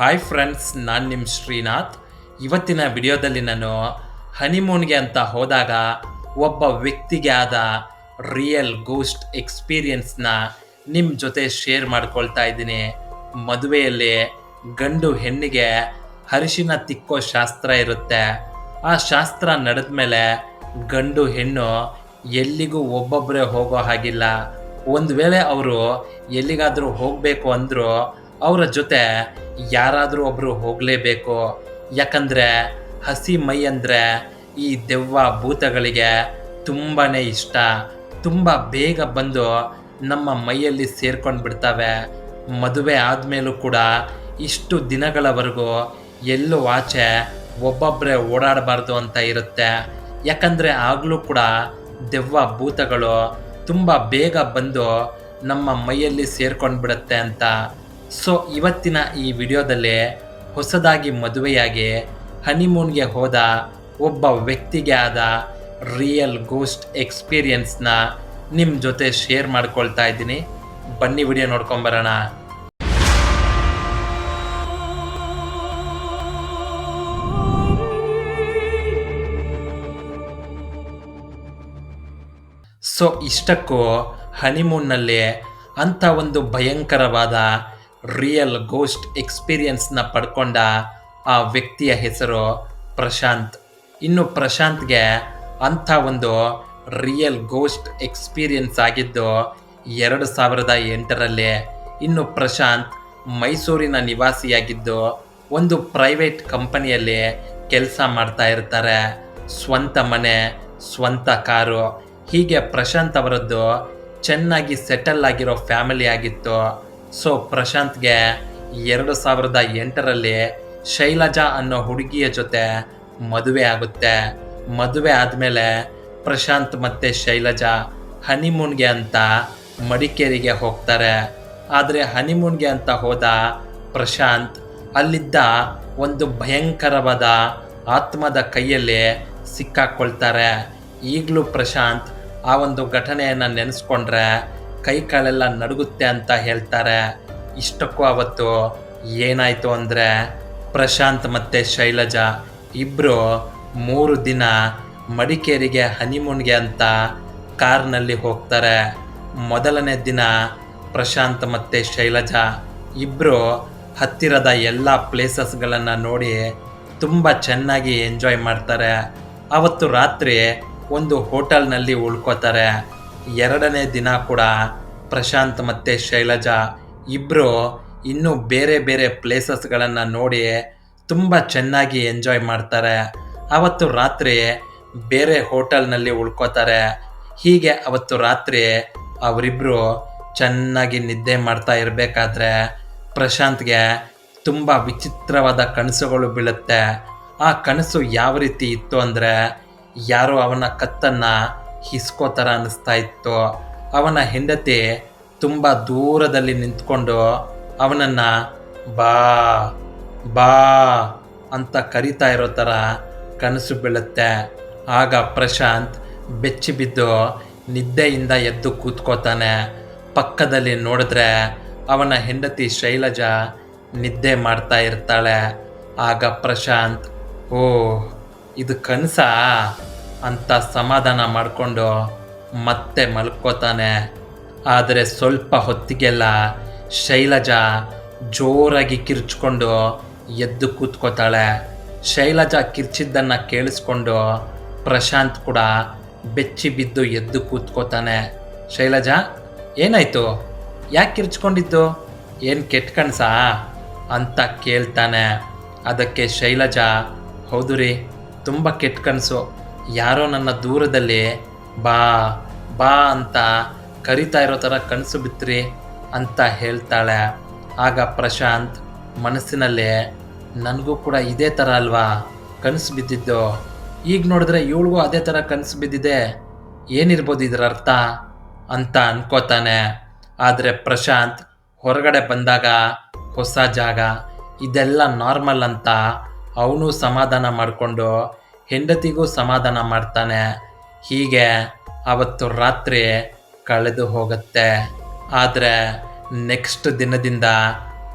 Hi friends ನಾನು ನಿಮ್ಮ ಶ್ರೀನಾಥ್. ಇವತ್ತಿನ ವಿಡಿಯೋದಲ್ಲಿ ನಾನು ಹನಿಮೂನ್ಗೆ ಅಂತ ಹೋದಾಗ ಒಬ್ಬ ವ್ಯಕ್ತಿಗೆ ಆದ ರಿಯಲ್ ಗೋಸ್ಟ್ ಎಕ್ಸ್ಪೀರಿಯನ್ಸ್ನ ನಿಮ್ಮ ಜೊತೆ ಶೇರ್ ಮಾಡ್ಕೊಳ್ತಾ ಇದ್ದೀನಿ. ಮದುವೆಯಲ್ಲಿ ಗಂಡು ಹೆಣ್ಣಿಗೆ ಹರಿಶಿನ ತಿಕ್ಕೋ ಶಾಸ್ತ್ರ ಇರುತ್ತೆ. ಆ ಶಾಸ್ತ್ರ ನಡೆದ ಮೇಲೆ ಗಂಡು ಹೆಣ್ಣು ಎಲ್ಲಿಗೂ ಒಬ್ಬೊಬ್ಬರೇ ಹೋಗೋ ಹಾಗಿಲ್ಲ. ಒಂದು ವೇಳೆ ಅವರು ಎಲ್ಲಿಗಾದರೂ ಹೋಗಬೇಕು ಅಂದರೂ ಅವರ ಜೊತೆ ಯಾರಾದರೂ ಒಬ್ಬರು ಹೋಗಲೇಬೇಕು. ಯಾಕಂದರೆ ಹಸಿ ಮೈ ಅಂದರೆ ಈ ದೆವ್ವ ಭೂತಗಳಿಗೆ ತುಂಬಾ ಇಷ್ಟ. ತುಂಬ ಬೇಗ ಬಂದು ನಮ್ಮ ಮೈಯಲ್ಲಿ ಸೇರ್ಕೊಂಡು ಬಿಡ್ತವೆ. ಮದುವೆ ಆದಮೇಲೂ ಕೂಡ ಇಷ್ಟು ದಿನಗಳವರೆಗೂ ಎಲ್ಲೂ ಆಚೆ ಒಬ್ಬೊಬ್ಬರೇ ಓಡಾಡಬಾರ್ದು ಅಂತ ಇರುತ್ತೆ. ಯಾಕಂದರೆ ಆಗಲೂ ಕೂಡ ದೆವ್ವ ಭೂತಗಳು ತುಂಬ ಬೇಗ ಬಂದು ನಮ್ಮ ಮೈಯಲ್ಲಿ ಸೇರ್ಕೊಂಡು ಬಿಡುತ್ತೆ ಅಂತ ಸೊ ಇವತ್ತಿನ ಈ ವಿಡಿಯೋದಲ್ಲಿ ಹೊಸದಾಗಿ ಮದುವೆಯಾಗಿ ಹನಿಮೂನ್ಗೆ ಹೋದ ಒಬ್ಬ ವ್ಯಕ್ತಿಗೆ ಆದ ರಿಯಲ್ ಗೋಸ್ಟ್ ಎಕ್ಸ್ಪೀರಿಯನ್ಸ್ನ ನಿಮ್ಮ ಜೊತೆ ಶೇರ್ ಮಾಡ್ಕೊಳ್ತಾ ಇದ್ದೀನಿ. ಬನ್ನಿ ವಿಡಿಯೋ ನೋಡ್ಕೊಂಬರೋಣ ಸೊ ಇಷ್ಟಕ್ಕೂ ಹನಿಮೂನ್ನಲ್ಲಿ ಅಂಥ ಒಂದು ಭಯಂಕರವಾದ ರಿಯಲ್ ಗೋಸ್ಟ್ ಎಕ್ಸ್ಪೀರಿಯನ್ಸ್ನ ಪಡ್ಕೊಂಡ ಆ ವ್ಯಕ್ತಿಯ ಹೆಸರು ಪ್ರಶಾಂತ್. ಇನ್ನು ಪ್ರಶಾಂತ್ಗೆ ಅಂಥ ಒಂದು ರಿಯಲ್ ಗೋಸ್ಟ್ ಎಕ್ಸ್ಪೀರಿಯನ್ಸ್ ಆಗಿದ್ದು ಎರಡು ಸಾವಿರದ ಎಂಟರಲ್ಲಿ. ಇನ್ನು ಪ್ರಶಾಂತ್ ಮೈಸೂರಿನ ನಿವಾಸಿಯಾಗಿದ್ದು ಒಂದು ಪ್ರೈವೇಟ್ ಕಂಪನಿಯಲ್ಲಿ ಕೆಲಸ ಮಾಡ್ತಾ ಇರ್ತಾರೆ. ಸ್ವಂತ ಮನೆ, ಸ್ವಂತ ಕಾರು. ಹೀಗೆ ಪ್ರಶಾಂತ್ ಅವರದ್ದು ಚೆನ್ನಾಗಿ ಸೆಟಲ್ ಆಗಿರೋ ಫ್ಯಾಮಿಲಿ ಆಗಿತ್ತು. ಸೊ ಪ್ರಶಾಂತ್ಗೆ ಎರಡು ಸಾವಿರದ ಎಂಟರಲ್ಲಿ ಶೈಲಜಾ ಅನ್ನೋ ಹುಡುಗಿಯ ಜೊತೆ ಮದುವೆ ಆಗುತ್ತೆ. ಮದುವೆ ಆದಮೇಲೆ ಪ್ರಶಾಂತ್ ಮತ್ತು ಶೈಲಜಾ ಹನಿಮೂನ್ಗೆ ಅಂತ ಮಡಿಕೇರಿಗೆ ಹೋಗ್ತಾರೆ. ಆದರೆ ಹನಿಮೂನ್ಗೆ ಅಂತ ಹೋದ ಪ್ರಶಾಂತ್ ಅಲ್ಲಿದ್ದ ಒಂದು ಭಯಂಕರವಾದ ಆತ್ಮದ ಕೈಯಲ್ಲಿ ಸಿಕ್ಕಾಕೊಳ್ತಾರೆ. ಈಗಲೂ ಪ್ರಶಾಂತ್ ಆ ಒಂದು ಘಟನೆಯನ್ನು ನೆನೆಸ್ಕೊಂಡ್ರೆ ಕೈ ಕಾಲೆಲ್ಲ ನಡುಗುತ್ತೆ ಅಂತ ಹೇಳ್ತಾರೆ. ಇಷ್ಟಕ್ಕೂ ಅವತ್ತು ಏನಾಯಿತು ಅಂದರೆ ಪ್ರಶಾಂತ್ ಮತ್ತು ಶೈಲಜಾ ಇಬ್ಬರು ಮೂರು ದಿನ ಮಡಿಕೇರಿಗೆ ಹನಿಮೂನ್ಗೆ ಅಂತ ಕಾರ್ನಲ್ಲಿ ಹೋಗ್ತಾರೆ. ಮೊದಲನೇ ದಿನ ಪ್ರಶಾಂತ್ ಮತ್ತು ಶೈಲಜಾ ಇಬ್ಬರು ಹತ್ತಿರದ ಎಲ್ಲ ಪ್ಲೇಸಸ್ಗಳನ್ನು ನೋಡಿ ತುಂಬ ಚೆನ್ನಾಗಿ ಎಂಜಾಯ್ ಮಾಡ್ತಾರೆ. ಅವತ್ತು ರಾತ್ರಿ ಒಂದು ಹೋಟೆಲ್ನಲ್ಲಿ ಉಳ್ಕೋತಾರೆ. ಎರಡನೇ ದಿನ ಕೂಡ ಪ್ರಶಾಂತ್ ಮತ್ತು ಶೈಲಜಾ ಇಬ್ಬರು ಇನ್ನೂ ಬೇರೆ ಬೇರೆ ಪ್ಲೇಸಸ್ಗಳನ್ನು ನೋಡಿ ತುಂಬ ಚೆನ್ನಾಗಿ ಎಂಜಾಯ್ ಮಾಡ್ತಾರೆ. ಅವತ್ತು ರಾತ್ರಿ ಬೇರೆ ಹೋಟೆಲ್ನಲ್ಲಿ ಉಳ್ಕೋತಾರೆ. ಹೀಗೆ ಅವತ್ತು ರಾತ್ರಿ ಅವರಿಬ್ಬರು ಚೆನ್ನಾಗಿ ನಿದ್ದೆ ಮಾಡ್ತಾ ಇರಬೇಕಾದ್ರೆ ಪ್ರಶಾಂತ್ಗೆ ತುಂಬ ವಿಚಿತ್ರವಾದ ಕನಸುಗಳು ಬೀಳುತ್ತೆ. ಆ ಕನಸು ಯಾವ ರೀತಿ ಇತ್ತು ಅಂದರೆ ಯಾರೋ ಅವನ ಕತ್ತನ್ನು ಹಿಸ್ಕೋ ಥರ ಅನ್ನಿಸ್ತಾ ಇತ್ತು ಅವನ ಹೆಂಡತಿ ತುಂಬ ದೂರದಲ್ಲಿ ನಿಂತ್ಕೊಂಡು ಅವನನ್ನು ಬಾ ಬಾ ಅಂತ ಕರಿತಾ ಇರೋ ಥರ ಕನಸು ಬೀಳುತ್ತೆ. ಆಗ ಪ್ರಶಾಂತ್ ಬೆಚ್ಚಿ ಬಿದ್ದು ನಿದ್ದೆಯಿಂದ ಎದ್ದು ಕೂತ್ಕೋತಾನೆ. ಪಕ್ಕದಲ್ಲಿ ನೋಡಿದ್ರೆ ಅವನ ಹೆಂಡತಿ ಶೈಲಜಾ ನಿದ್ದೆ ಮಾಡ್ತಾ ಇರ್ತಾಳೆ. ಆಗ ಪ್ರಶಾಂತ್ ಓ ಇದು ಕನಸಾ? ಅಂತ ಸಮಾಧಾನ ಮಾಡಿಕೊಂಡು ಮತ್ತೆ ಮಲ್ಕೋತಾನೆ. ಆದರೆ ಸ್ವಲ್ಪ ಹೊತ್ತಿಗೆಲ್ಲ ಶೈಲಜಾ ಜೋರಾಗಿ ಕಿರ್ಚ್ಕೊಂಡು ಎದ್ದು ಕೂತ್ಕೋತಾಳೆ. ಶೈಲಜಾ ಕಿರ್ಚಿದ್ದನ್ನು ಕೇಳಿಸ್ಕೊಂಡು ಪ್ರಶಾಂತ್ ಕೂಡ ಬೆಚ್ಚಿ ಬಿದ್ದು ಎದ್ದು ಕೂತ್ಕೋತಾನೆ. ಶೈಲಜಾ, ಏನಾಯ್ತು? ಯಾಕೆ ಕಿರ್ಚ್ಕೊಂಡಿದ್ದು? ಏನು ಕೆಟ್ಟ ಕಣ್ಸ? ಅಂತ ಕೇಳ್ತಾನೆ. ಅದಕ್ಕೆ ಶೈಲಜಾ, ಹೌದು ರೀ, ತುಂಬ ಕೆಟ್ಟ ಕನಸು ಯಾರೋ ನನ್ನ ದೂರದಲ್ಲಿ ಬಾ ಬಾ ಅಂತ ಕರಿತಾ ಇರೋ ಥರ ಕನಸು ಬಿತ್ರಿ ಅಂತ ಹೇಳ್ತಾಳೆ. ಆಗ ಪ್ರಶಾಂತ್ ಮನಸ್ಸಿನಲ್ಲಿ, ನನಗೂ ಕೂಡ ಇದೇ ಥರ ಅಲ್ವಾ? ಕನಸು ಬಿದ್ದಿದ್ದು? ಈಗ ನೋಡಿದ್ರೆ ಇವಳಿಗೂ ಅದೇ ಥರ ಕನಸು ಬಿದ್ದಿದೆ. ಏನಿರ್ಬೋದು ಇದರ ಅರ್ಥ? ಅಂತ ಅನ್ಕೋತಾನೆ. ಆದರೆ ಪ್ರಶಾಂತ್ ಹೊರಗಡೆ ಬಂದಾಗ ಹೊಸ ಜಾಗ, ಇದೆಲ್ಲ ನಾರ್ಮಲ್ ಅಂತ ಅವನು ಸಮಾಧಾನ ಮಾಡಿಕೊಂಡು ಹೆಂಡತಿಗೂ ಸಮಾಧಾನ ಮಾಡ್ತಾನೆ. ಹೀಗೆ ಅವತ್ತು ರಾತ್ರಿ ಕಳೆದು ಹೋಗುತ್ತೆ. ಆದರೆ ನೆಕ್ಸ್ಟ್ ದಿನದಿಂದ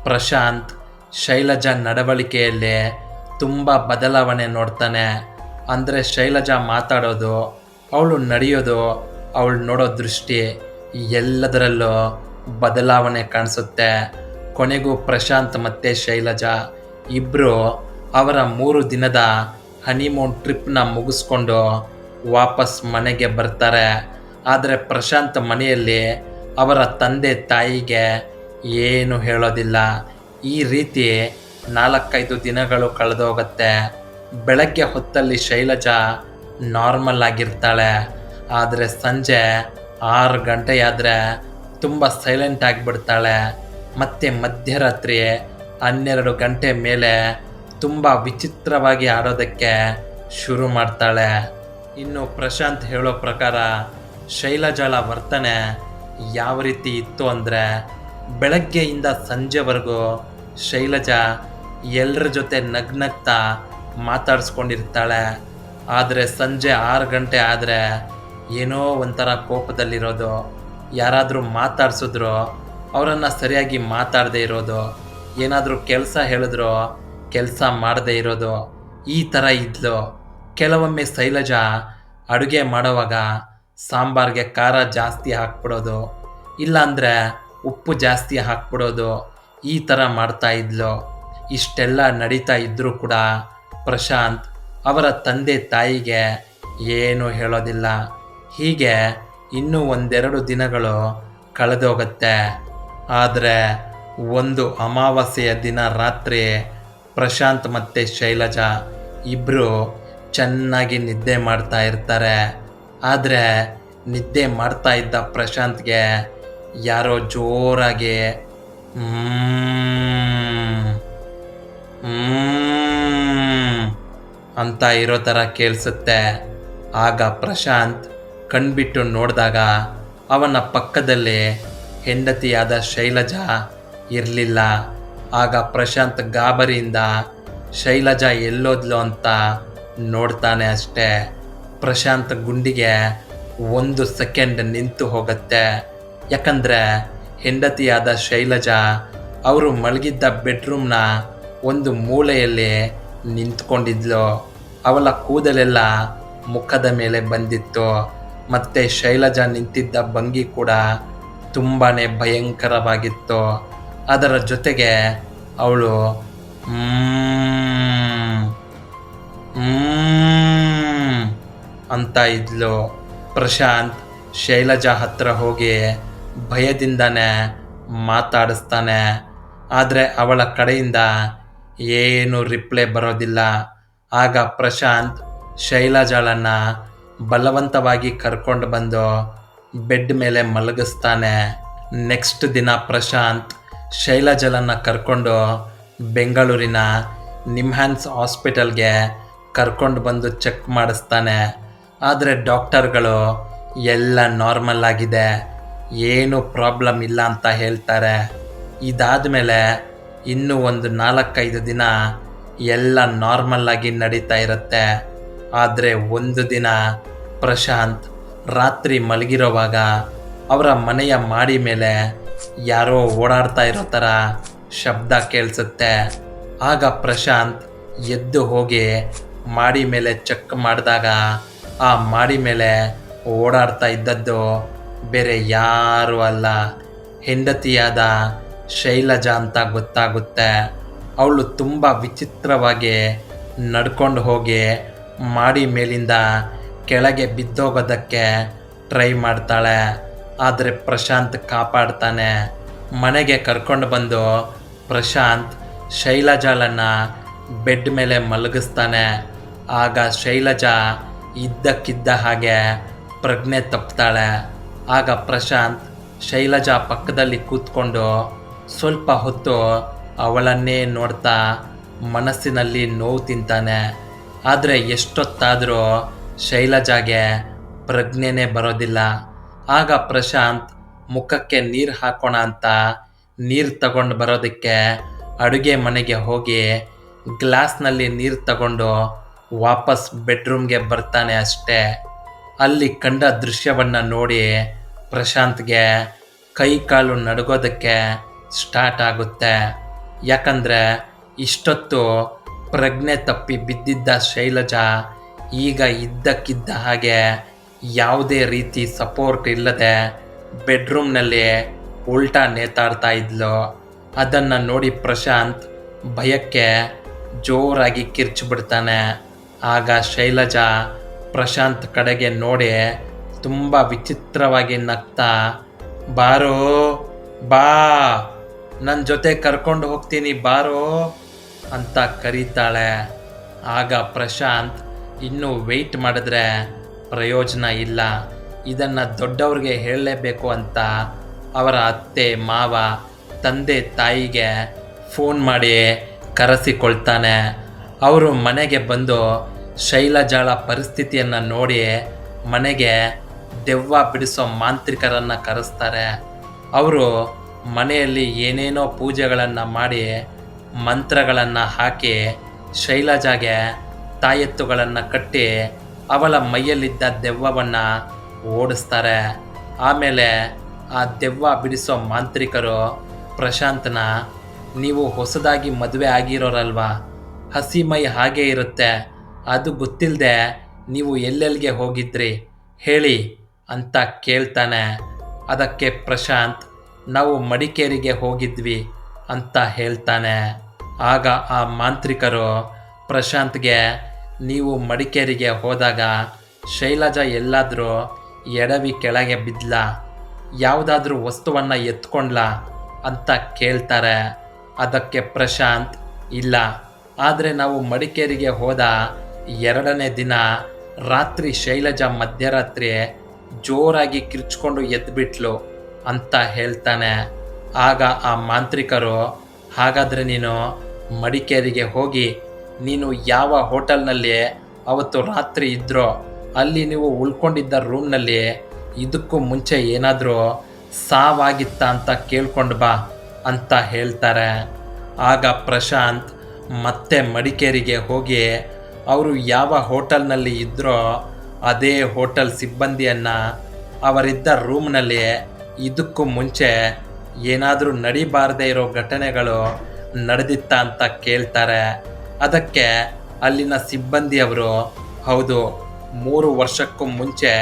ಪ್ರಶಾಂತ್ ಶೈಲಜಾ ನಡವಳಿಕೆಯಲ್ಲಿ ತುಂಬ ಬದಲಾವಣೆ ನೋಡ್ತಾನೆ. ಅಂದರೆ ಶೈಲಜಾ ಮಾತಾಡೋದು, ಅವಳು ನಡೆಯೋದು, ಅವಳು ನೋಡೋ ದೃಷ್ಟಿ ಎಲ್ಲದರಲ್ಲೂ ಬದಲಾವಣೆ ಕಾಣಿಸುತ್ತೆ. ಕೊನೆಗೂ ಪ್ರಶಾಂತ್ ಮತ್ತು ಶೈಲಜಾ ಇಬ್ಬರು ಅವರ ಮೂರು ದಿನದ ಹನಿಮೂನ್ ಟ್ರಿಪ್ನ ಮುಗಿಸ್ಕೊಂಡು ವಾಪಸ್ ಮನೆಗೆ ಬರ್ತಾರೆ. ಆದರೆ ಪ್ರಶಾಂತ್ ಮನೆಯಲ್ಲಿ ಅವರ ತಂದೆ ತಾಯಿಗೆ ಏನು ಹೇಳೋದಿಲ್ಲ. ಈ ರೀತಿ ನಾಲ್ಕೈದು ದಿನಗಳು ಕಳೆದೋಗುತ್ತೆ. ಬೆಳಗ್ಗೆ ಹೊತ್ತಲ್ಲಿ ಶೈಲಜಾ ನಾರ್ಮಲ್ ಆಗಿರ್ತಾಳೆ. ಆದರೆ ಸಂಜೆ ಆರು ಗಂಟೆಯಾದರೆ ತುಂಬ ಸೈಲೆಂಟ್ ಆಗಿಬಿಡ್ತಾಳೆ. ಮತ್ತು ಮಧ್ಯರಾತ್ರಿ ಹನ್ನೆರಡು ಗಂಟೆ ಮೇಲೆ ತುಂಬ ವಿಚಿತ್ರವಾಗಿ ಆಡೋದಕ್ಕೆ ಶುರು ಮಾಡ್ತಾಳೆ. ಇನ್ನು ಪ್ರಶಾಂತ್ ಹೇಳೋ ಪ್ರಕಾರ ಶೈಲಜಾಳ ವರ್ತನೆ ಯಾವ ರೀತಿ ಇತ್ತು ಅಂದರೆ ಬೆಳಗ್ಗೆಯಿಂದ ಸಂಜೆವರೆಗೂ ಶೈಲಜಾ ಎಲ್ಲರ ಜೊತೆ ನಗ್ನಗ್ತಾ ಮಾತಾಡಿಸ್ಕೊಂಡಿರ್ತಾಳೆ. ಆದರೆ ಸಂಜೆ ಆರು ಗಂಟೆ ಆದರೆ ಏನೋ ಒಂಥರ ಕೋಪದಲ್ಲಿರೋದು. ಯಾರಾದರೂ ಮಾತಾಡ್ಸಿದ್ರು, ಅವರನ್ನು ಸರಿಯಾಗಿ ಮಾತಾಡದೇ ಇರೋದು. ಏನಾದರೂ ಕೆಲಸ ಹೇಳಿದ್ರು ಕೆಲಸ ಮಾಡದೇ ಇರೋದು ಈ ಥರ ಇದ್ಲು. ಕೆಲವೊಮ್ಮೆ ಶೈಲಜ ಅಡುಗೆ ಮಾಡುವಾಗ ಸಾಂಬಾರ್ಗೆ ಖಾರ ಜಾಸ್ತಿ ಹಾಕ್ಬಿಡೋದು. ಇಲ್ಲಾಂದರೆ ಉಪ್ಪು ಜಾಸ್ತಿ ಹಾಕ್ಬಿಡೋದು. ಈ ಥರ ಮಾಡ್ತಾ ಇದ್ಲು. ಇಷ್ಟೆಲ್ಲ ನಡೀತಾ ಇದ್ದರೂ ಕೂಡ ಪ್ರಶಾಂತ್ ಅವರ ತಂದೆ ತಾಯಿಗೆ ಏನೂ ಹೇಳೋದಿಲ್ಲ. ಹೀಗೆ ಇನ್ನೂ ಒಂದೆರಡು ದಿನಗಳು ಕಳೆದೋಗುತ್ತೆ. ಆದರೆ ಒಂದು ಅಮಾವಾಸ್ಯೆಯ ದಿನ ರಾತ್ರಿ ಪ್ರಶಾಂತ್ ಮತ್ತು ಶೈಲಜಾ ಇಬ್ಬರು ಚೆನ್ನಾಗಿ ನಿದ್ದೆ ಮಾಡ್ತಾ ಇರ್ತಾರೆ. ಆದರೆ ನಿದ್ದೆ ಮಾಡ್ತಾ ಇದ್ದ ಪ್ರಶಾಂತ್ಗೆ ಯಾರೋ ಜೋರಾಗಿ ಅಂತ ಇರೋ ಥರ ಕೇಳಿಸುತ್ತೆ. ಆಗ ಪ್ರಶಾಂತ್ ಕಣ್ಬಿಟ್ಟು ನೋಡಿದಾಗ ಅವನ ಪಕ್ಕದಲ್ಲಿ ಹೆಂಡತಿಯಾದ ಶೈಲಜಾ ಇರಲಿಲ್ಲ. ಆಗ ಪ್ರಶಾಂತ್ ಗಾಬರಿಯಿಂದ ಶೈಲಜಾ ಎಲ್ಲೋದ್ಲು ಅಂತ ನೋಡ್ತಾನೆ ಅಷ್ಟೇ. ಪ್ರಶಾಂತ್ ಗುಂಡಿಗೆ ಒಂದು ಸೆಕೆಂಡ್ ನಿಂತು ಹೋಗುತ್ತೆ. ಯಾಕಂದರೆ ಹೆಂಡತಿಯಾದ ಶೈಲಜಾ ಅವರು ಮಲಗಿದ್ದ ಬೆಡ್ರೂಮ್ನ ಒಂದು ಮೂಲೆಯಲ್ಲಿ ನಿಂತ್ಕೊಂಡಿದ್ಲು. ಅವಳ ಕೂದಲೆಲ್ಲ ಮುಖದ ಮೇಲೆ ಬಂದಿತ್ತು. ಮತ್ತೆ ಶೈಲಜಾ ನಿಂತಿದ್ದ ಭಂಗಿ ಕೂಡ ತುಂಬಾ ಭಯಂಕರವಾಗಿತ್ತು. ಅದರ ಜೊತೆಗೆ ಅವಳು ಅಂತ ಇದ್ಲು. ಪ್ರಶಾಂತ್ ಶೈಲಜಾ ಹತ್ರ ಹೋಗಿ ಭಯದಿಂದನೇ ಮಾತಾಡಿಸ್ತಾನೆ. ಆದರೆ ಅವಳ ಕಡೆಯಿಂದ ಏನು ರಿಪ್ಲೈ ಬರೋದಿಲ್ಲ. ಆಗ ಪ್ರಶಾಂತ್ ಶೈಲಜಾಳನ್ನು ಬಲವಂತವಾಗಿ ಕರ್ಕೊಂಡು ಬಂದು ಬೆಡ್ ಮೇಲೆ ಮಲಗಿಸ್ತಾನೆ. ನೆಕ್ಸ್ಟ್ ದಿನ ಪ್ರಶಾಂತ್ ಶೈಲಜಲನ್ನ ಕರ್ಕೊಂಡು ಬೆಂಗಳೂರಿನ ನಿಮ್ಹಾನ್ಸ್ ಹಾಸ್ಪಿಟಲ್ಗೆ ಕರ್ಕೊಂಡು ಬಂದು ಚೆಕ್ ಮಾಡಿಸ್ತಾನೆ. ಆದರೆ ಡಾಕ್ಟರ್ಗಳು, ಎಲ್ಲ ನಾರ್ಮಲ್ ಆಗಿದೆ. ಏನೂ ಪ್ರಾಬ್ಲಮ್ ಇಲ್ಲ ಅಂತ ಹೇಳ್ತಾರೆ. ಇದಾದ ಮೇಲೆ ಇನ್ನೂ ಒಂದು ನಾಲ್ಕೈದು ದಿನ ಎಲ್ಲ ನಾರ್ಮಲ್ ಆಗಿ ನಡೀತಾ ಇರುತ್ತೆ. ಆದರೆ ಒಂದು ದಿನ ಪ್ರಶಾಂತ್ ರಾತ್ರಿ ಮಲಗಿರೋವಾಗ ಅವರ ಮನೆಯ ಮಾಡಿ ಮೇಲೆ ಯಾರೋ ಓಡಾಡ್ತಾ ಇರೋ ಥರ ಶಬ್ದ ಕೇಳಿಸುತ್ತೆ. ಆಗ ಪ್ರಶಾಂತ್ ಎದ್ದು ಹೋಗಿ ಮಾಡಿ ಮೇಲೆ ಚೆಕ್ ಮಾಡಿದಾಗ ಆ ಮಾಡಿ ಮೇಲೆ ಓಡಾಡ್ತಾ ಇದ್ದದ್ದು ಬೇರೆ ಯಾರೂ ಅಲ್ಲ. ಹೆಂಡತಿಯಾದ ಶೈಲಜಾ ಅಂತ ಗೊತ್ತಾಗುತ್ತೆ. ಅವಳು ತುಂಬ ವಿಚಿತ್ರವಾಗಿ ನಡ್ಕೊಂಡು ಹೋಗಿ ಮಾಡಿ ಮೇಲಿಂದ ಕೆಳಗೆ ಬಿದ್ದೋಗೋದಕ್ಕೆ ಟ್ರೈ ಮಾಡ್ತಾಳೆ. ಆದರೆ ಪ್ರಶಾಂತ್ ಕಾಪಾಡ್ತಾನೆ. ಮನೆಗೆ ಕರ್ಕೊಂಡು ಬಂದು ಪ್ರಶಾಂತ್ ಶೈಲಜಾಳನ್ನ ಬೆಡ್ ಮೇಲೆ ಮಲಗಿಸ್ತಾನೆ. ಆಗ ಶೈಲಜಾ ಇದ್ದಕ್ಕಿದ್ದ ಹಾಗೆ ಪ್ರಜ್ಞೆ ತಪ್ತಾಳೆ. ಆಗ ಪ್ರಶಾಂತ್ ಶೈಲಜಾ ಪಕ್ಕದಲ್ಲಿ ಕೂತ್ಕೊಂಡು ಸ್ವಲ್ಪ ಹೊತ್ತು ಅವಳನ್ನೇ ನೋಡ್ತಾ ಮನಸ್ಸಿನಲ್ಲಿ ನೋವು ತಿಂತಾನೆ. ಆದರೆ ಎಷ್ಟೊತ್ತಾದರೂ ಶೈಲಜಾಗೆ ಪ್ರಜ್ಞೆನೇ ಬರೋದಿಲ್ಲ. ಆಗ ಪ್ರಶಾಂತ್ ಮುಖಕ್ಕೆ ನೀರು ಹಾಕೋಣ ಅಂತ ನೀರು ತಗೊಂಡು ಬರೋದಕ್ಕೆ ಅಡುಗೆ ಮನೆಗೆ ಹೋಗಿ ಗ್ಲಾಸ್ನಲ್ಲಿ ನೀರು ತಗೊಂಡು ವಾಪಸ್ ಬೆಡ್ರೂಮ್ಗೆ ಬರ್ತಾನೆ ಅಷ್ಟೇ. ಅಲ್ಲಿ ಕಂಡ ದೃಶ್ಯವನ್ನು ನೋಡಿ ಪ್ರಶಾಂತ್ಗೆ ಕೈ ಕಾಲು ನಡಗೋದಕ್ಕೆ ಸ್ಟಾರ್ಟ್ ಆಗುತ್ತೆ. ಯಾಕಂದರೆ ಇಷ್ಟೊತ್ತು ಪ್ರಜ್ಞೆ ತಪ್ಪಿ ಬಿದ್ದಿದ್ದ ಶೈಲಜಾ ಈಗ ಇದ್ದಕ್ಕಿದ್ದ ಹಾಗೆ ಯಾವುದೇ ರೀತಿ ಸಪೋರ್ಟ್ ಇಲ್ಲದೆ ಬೆಡ್ರೂಮ್ನಲ್ಲಿ ಉಲ್ಟಾ ನೇತಾಡ್ತಾ ಇದ್ಲು. ಅದನ್ನು ನೋಡಿ ಪ್ರಶಾಂತ್ ಭಯಕ್ಕೆ ಜೋರಾಗಿ ಕಿರ್ಚಿಬಿಡ್ತಾನೆ. ಆಗ ಶೈಲಜಾ ಪ್ರಶಾಂತ್ ಕಡೆಗೆ ನೋಡಿ ತುಂಬ ವಿಚಿತ್ರವಾಗಿ ನಗ್ತಾ, ಬಾರೋ, ಬಾ ನನ್ನ ಜೊತೆ ಕರ್ಕೊಂಡು ಹೋಗ್ತೀನಿ, ಬಾರೋ ಅಂತ ಕರೀತಾಳೆ. ಆಗ ಪ್ರಶಾಂತ್ ಇನ್ನೂ ವೆಯ್ಟ್ ಮಾಡಿದ್ರೆ ಪ್ರಯೋಜನ ಇಲ್ಲ. ಇದನ್ನು ದೊಡ್ಡವ್ರಿಗೆ ಹೇಳಲೇಬೇಕು ಅಂತ ಅವರ ಅತ್ತೆ, ಮಾವ, ತಂದೆ, ತಾಯಿಗೆ ಫೋನ್ ಮಾಡಿ ಕರೆಸಿಕೊಳ್ತಾನೆ. ಅವರು ಮನೆಗೆ ಬಂದು ಶೈಲಜಾಳ ಪರಿಸ್ಥಿತಿಯನ್ನು ನೋಡಿ ಮನೆಗೆ ದೆವ್ವ ಬಿಡಿಸೋ ಮಾಂತ್ರಿಕರನ್ನು ಕರೆಸ್ತಾರೆ. ಅವರು ಮನೆಯಲ್ಲಿ ಏನೇನೋ ಪೂಜೆಗಳನ್ನು ಮಾಡಿ ಮಂತ್ರಗಳನ್ನು ಹಾಕಿ ಶೈಲಜಾಗೆ ತಾಯೆತ್ತುಗಳನ್ನು ಕಟ್ಟಿ ಅವಳ ಮೈಯಲ್ಲಿದ್ದ ದೆವ್ವವನ್ನು ಓಡಿಸ್ತಾರೆ. ಆಮೇಲೆ ಆ ದೆವ್ವ ಬಿಡಿಸೋ ಮಾಂತ್ರಿಕರು ಪ್ರಶಾಂತನ, ನೀವು ಹೊಸದಾಗಿ ಮದುವೆ ಆಗಿರೋರಲ್ವಾ? ಹಸಿ ಮೈ ಹಾಗೆ ಇರುತ್ತೆ. ಅದು ಗೊತ್ತಿಲ್ಲದೆ ನೀವು ಎಲ್ಲೆಲ್ಲಿಗೆ ಹೋಗಿದ್ರಿ? ಹೇಳಿ ಅಂತ ಕೇಳ್ತಾನೆ. ಅದಕ್ಕೆ ಪ್ರಶಾಂತ್, ನಾವು ಮಡಿಕೇರಿಗೆ ಹೋಗಿದ್ವಿ ಅಂತ ಹೇಳ್ತಾನೆ. ಆಗ ಆ ಮಾಂತ್ರಿಕರು ಪ್ರಶಾಂತ್ಗೆ ನೀವು ಮಡಿಕೇರಿಗೆ ಹೋದಾಗ ಶೈಲಜಾ ಎಲ್ಲಾದರೂ ಎಡವಿ ಕೆಳಗೆ ಬಿದ್ಲ, ಯಾವುದಾದ್ರೂ ವಸ್ತುವನ್ನು ಎತ್ಕೊಂಡ್ಲ ಅಂತ ಕೇಳ್ತಾರೆ. ಅದಕ್ಕೆ ಪ್ರಶಾಂತ್, ಇಲ್ಲ. ಆದರೆ ನಾವು ಮಡಿಕೇರಿಗೆ ಹೋದ ಎರಡನೇ ದಿನ ರಾತ್ರಿ ಶೈಲಜಾ ಮಧ್ಯರಾತ್ರಿ ಜೋರಾಗಿ ಕಿರ್ಚ್ಕೊಂಡು ಎದ್ಬಿಟ್ಲು ಅಂತ ಹೇಳ್ತಾನೆ. ಆಗ ಆ ಮಾಂತ್ರಿಕರು, ಹಾಗಾದರೆ ನೀನು ಮಡಿಕೇರಿಗೆ ಹೋಗಿ ನೀನು ಯಾವ ಹೋಟೆಲ್ನಲ್ಲಿ ಅವತ್ತು ರಾತ್ರಿ ಇದ್ರೋ, ಅಲ್ಲಿ ನೀವು ಉಳ್ಕೊಂಡಿದ್ದ ರೂಮ್ನಲ್ಲಿ ಇದಕ್ಕೂ ಮುಂಚೆ ಏನಾದರೂ ಸಾವಾಗಿತ್ತ ಅಂತ ಕೇಳ್ಕೊಂಡು ಬಾ ಅಂತ ಹೇಳ್ತಾರೆ. ಆಗ ಪ್ರಶಾಂತ್ ಮತ್ತೆ ಮಡಿಕೇರಿಗೆ ಹೋಗಿ ಅವರು ಯಾವ ಹೋಟೆಲ್ನಲ್ಲಿ ಇದ್ರೋ, ಅದೇ ಹೋಟೆಲ್ ಸಿಬ್ಬಂದಿಯನ್ನು ಅವರಿದ್ದ ರೂಮ್ನಲ್ಲಿ ಇದಕ್ಕೂ ಮುಂಚೆ ಏನಾದರೂ ನಡಿಬಾರದೇ ಇರೋ ಘಟನೆಗಳು ನಡೆದಿತ್ತ ಅಂತ ಕೇಳ್ತಾರೆ. ಅದಕ್ಕೆ ಅಲ್ಲಿನ ಸಿಬ್ಬಂದಿಯವರು, ಹೌದು, ಮೂರು ವರ್ಷಕ್ಕೂ ಮುಂಚೆ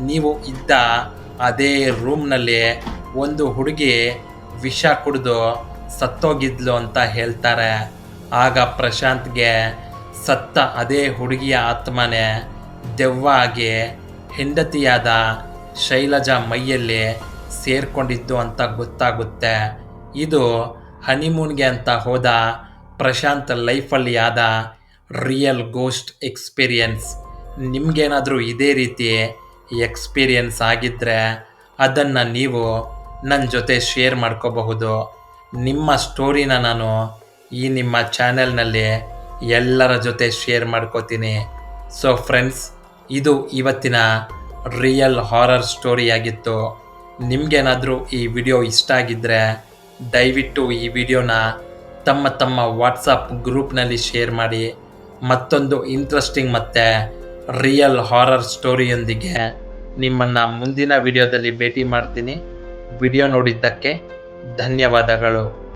ನೀವು ಇದ್ದ ಅದೇ ರೂಮ್ನಲ್ಲಿ ಒಂದು ಹುಡುಗಿ ವಿಷ ಕುಡಿದು ಸತ್ತೋಗಿದ್ಲು ಅಂತ ಹೇಳ್ತಾರೆ. ಆಗ ಪ್ರಶಾಂತ್ಗೆ ಸತ್ತ ಅದೇ ಹುಡುಗಿಯ ಆತ್ಮನೇ ದೆವ್ವ ಆಗಿ ಹೆಂಡತಿಯಾದ ಶೈಲಜಾ ಮೈಯಲ್ಲಿ ಸೇರಿಕೊಂಡಿದ್ದು ಅಂತ ಗೊತ್ತಾಗುತ್ತೆ. ಇದು ಹನಿಮೂನ್ಗೆ ಅಂತ ಹೋದ ಪ್ರಶಾಂತ್ ಲೈಫಲ್ಲಿ ಆದ ರಿಯಲ್ ಗೋಸ್ಟ್ ಎಕ್ಸ್ಪೀರಿಯನ್ಸ್ ನಿಮಗೇನಾದರೂ ಇದೇ ರೀತಿ ಎಕ್ಸ್ಪೀರಿಯನ್ಸ್ ಆಗಿದ್ದರೆ ಅದನ್ನು ನೀವು ನನ್ನ ಜೊತೆ ಶೇರ್ ಮಾಡ್ಕೋಬಹುದು. ನಿಮ್ಮ ಸ್ಟೋರಿನ ನಾನು ಈ ನಿಮ್ಮ ಚಾನೆಲ್ನಲ್ಲಿ ಎಲ್ಲರ ಜೊತೆ ಶೇರ್ ಮಾಡ್ಕೋತೀನಿ. ಸೊ ಫ್ರೆಂಡ್ಸ್ ಇದು ಇವತ್ತಿನ ರಿಯಲ್ ಹಾರರ್ ಸ್ಟೋರಿಯಾಗಿತ್ತು ನಿಮಗೇನಾದರೂ ಈ ವಿಡಿಯೋ ಇಷ್ಟ ಆಗಿದ್ದರೆ ದಯವಿಟ್ಟು ಈ ವಿಡಿಯೋನ ತಮ್ಮ ತಮ್ಮ ವಾಟ್ಸಪ್ ಗ್ರೂಪ್ನಲ್ಲಿ ಶೇರ್ ಮಾಡಿ, ಮತ್ತೊಂದು ಇಂಟ್ರೆಸ್ಟಿಂಗ್ ಮತ್ತು ರಿಯಲ್ ಹಾರರ್ ಸ್ಟೋರಿಯೊಂದಿಗೆ ನಿಮ್ಮನ್ನು ಮುಂದಿನ ವಿಡಿಯೋದಲ್ಲಿ ಭೇಟಿ ಮಾಡ್ತೀನಿ. ವಿಡಿಯೋ ನೋಡಿದ್ದಕ್ಕೆ ಧನ್ಯವಾದಗಳು.